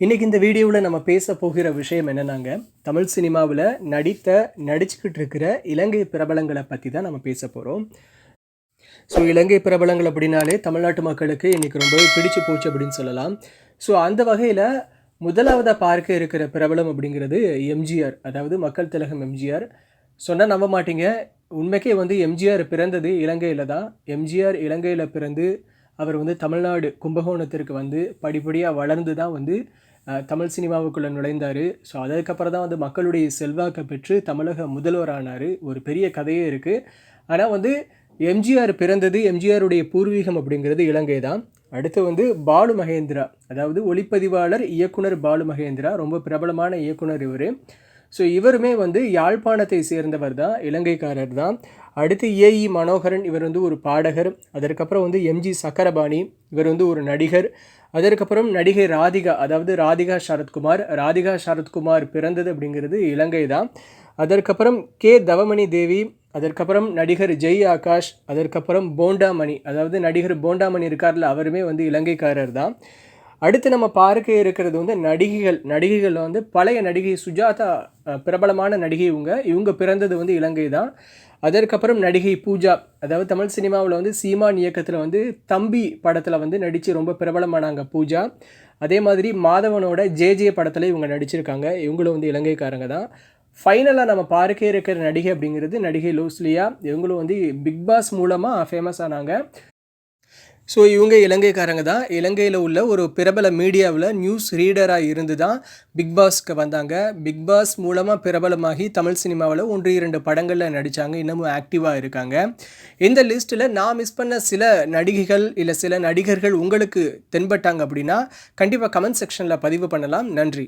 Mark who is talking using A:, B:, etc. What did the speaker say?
A: இன்றைக்கி இந்த வீடியோவில் நம்ம பேச போகிற விஷயம் என்னென்னாங்க? தமிழ் சினிமாவில் நடித்த நடிச்சுக்கிட்டு இருக்கிற இலங்கை பிரபலங்களை பற்றி தான் நம்ம பேச போகிறோம் ஸோ இலங்கை பிரபலங்கள் அப்படின்னாலே தமிழ்நாட்டு மக்களுக்கு இன்றைக்கி ரொம்பவே பிடிச்சு போச்சு அப்படின்னு சொல்லலாம். ஸோ அந்த வகையில் முதலாவதாக பார்க்க இருக்கிற பிரபலம் அப்படிங்கிறது எம்ஜிஆர் அதாவது மக்கள் திலகம் எம்ஜிஆர். சொன்னால் நம்ப மாட்டீங்க. உண்மைக்கே வந்து எம்ஜிஆர் பிறந்தது இலங்கையில் தான். எம்ஜிஆர் இலங்கையில் பிறந்து அவர் வந்து தமிழ்நாடு கும்பகோணத்திற்கு வந்து படிப்படியாக வளர்ந்து தான் வந்து தமிழ் சினிமாவுக்குள்ளே நுழைந்தார். ஸோ அதுக்கப்புறம் தான் வந்து மக்களுடைய செல்வாக்கை பெற்று தமிழக முதல்வர் ஆனார் ஒரு பெரிய கதையே இருக்குது ஆனால் வந்து எம்ஜிஆர் பிறந்தது எம்ஜிஆருடைய பூர்வீகம் அப்படிங்கிறது இலங்கை தான் அடுத்து வந்து பாலு மகேந்திரா அதாவது ஒளிப்பதிவாளர் இயக்குனர் பாலு மகேந்திரா ரொம்ப பிரபலமான இயக்குனர் இவர். ஸோ இவருமே வந்து யாழ்ப்பாணத்தை சேர்ந்தவர் தான் இலங்கைக்காரர் தான். அடுத்து ஏஇ மனோகரன் இவர் வந்து ஒரு பாடகர். அதற்கப்புறம் வந்து எம்ஜி சக்கரபாணி இவர் வந்து ஒரு நடிகர். அதற்கப்புறம் நடிகை ராதிகா அதாவது ராதிகா சரத்குமார். ராதிகா சரத்குமார் பிறந்தது அப்படிங்கிறது இலங்கை தான். அதற்கப்புறம் கே தவமணி தேவி அதற்கப்புறம் நடிகர் ஜெய் ஆகாஷ் அதற்கப்புறம் போண்டாமணி. அதாவது நடிகர் போண்டாமணி இருக்கார்ல அவருமே வந்து இலங்கைக்காரர் தான். அடுத்து நம்ம பார்க்க இருக்கிறது வந்து நடிகைகள். நடிகைகள் வந்து பழைய நடிகை சுஜாதா பிரபலமான நடிகை இவங்க. இவங்க பிறந்தது வந்து இலங்கை தான். அதற்கப்புறம் நடிகை பூஜா. அதாவது தமிழ் சினிமாவில் வந்து சீமான் இயக்கத்தில் வந்து தம்பி படத்தில் வந்து நடித்து ரொம்ப பிரபலமானாங்க பூஜா. அதே மாதிரி மாதவனோட ஜே ஜே படத்தில் இவங்க நடிச்சிருக்காங்க. இவங்களும் வந்து இலங்கைக்காரங்க தான். ஃபைனலாக நம்ம பார்க்க இருக்கிற நடிகை அப்படிங்கிறது நடிகை லூஸ்லியா. இவங்களும் வந்து பிக் பாஸ் மூலமாக ஃபேமஸ் ஆனாங்க. ஸோ இவங்க இலங்கைக்காரங்க தான். இலங்கையில் உள்ள ஒரு பிரபல மீடியாவில் நியூஸ் ரீடராக இருந்து தான் பிக் பாஸ்க்கு வந்தாங்க. பிக் பாஸ் மூலமாக பிரபலமாகி தமிழ் சினிமாவில் ஒன்று இரண்டு படங்களில் நடித்தாங்க இன்னமும் ஆக்டிவாக இருக்காங்க. இந்த லிஸ்ட்டில் நான் மிஸ் பண்ண சில நடிகைகள் இல்லை சில நடிகர்கள் உங்களுக்கு தென்பட்டாங்க அப்படின்னா கண்டிப்பாக கமெண்ட் செக்ஷனில் பதிவு பண்ணலாம். நன்றி.